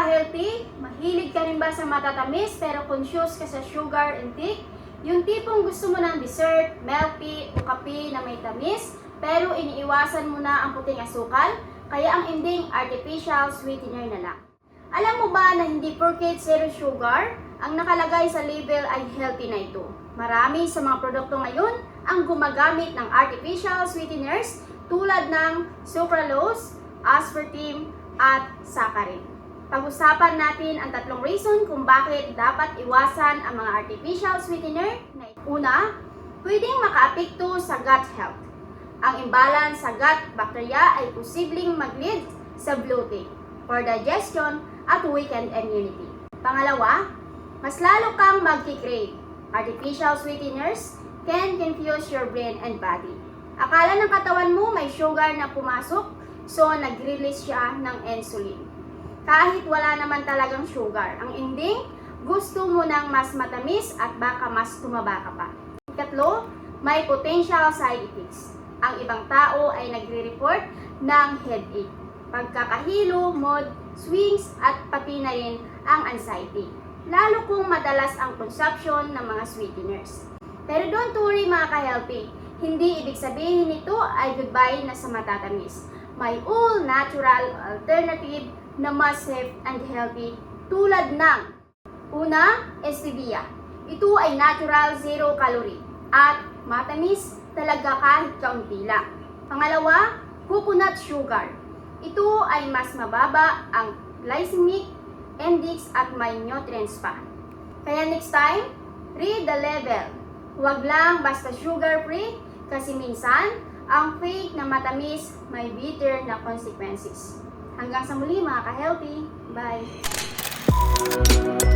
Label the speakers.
Speaker 1: ka-healthy, mahilig ka rin ba sa matatamis pero conscious ka sa sugar intake? Yung tipong gusto mo ng dessert, milk o kape na may tamis pero iniiwasan mo na ang puting asukal kaya ang ending artificial sweetener na lang. Alam mo ba na hindi porket zero sugar, ang nakalagay sa label ay healthy na ito. Marami sa mga produkto ngayon ang gumagamit ng artificial sweeteners tulad ng sucralose, aspartame, at saccharin. Pag-usapan natin ang tatlong reason kung bakit dapat iwasan ang mga artificial sweetener. na. Una, pwedeng makaapekto sa gut health. Ang imbalance sa gut bacteria ay posibleng mag-lead sa bloating, poor digestion, at weakened immunity. Pangalawa, mas lalo kang magkikrave. Artificial sweeteners can confuse your brain and body. Akala ng katawan mo may sugar na pumasok, so nag-release siya ng insulin. Kahit wala naman talagang sugar, ang ending, gusto mo ng mas matamis at baka mas tumaba ka pa. Ikatlo, may potential side effects. Ang ibang tao ay nagre-report ng headache, pagkakahilo, mood, swings, at pati na rin ang anxiety. Lalo kung madalas ang consumption ng mga sweeteners. Pero don't worry mga ka-healthy, hindi ibig sabihin nito ay goodbye na sa matatamis. May all natural alternative na mas safe and healthy tulad ng Una, stevia. Ito ay natural zero calorie at matamis talaga kahit kaunti lang. Pangalawa, coconut sugar. Ito ay mas mababa ang glycemic index at may nutrients pa. Kaya next time, read the label. Huwag lang basta sugar free kasi minsan ang fake na matamis may bitter na consequences. Hanggang sa muli mga ka-healthy. Bye!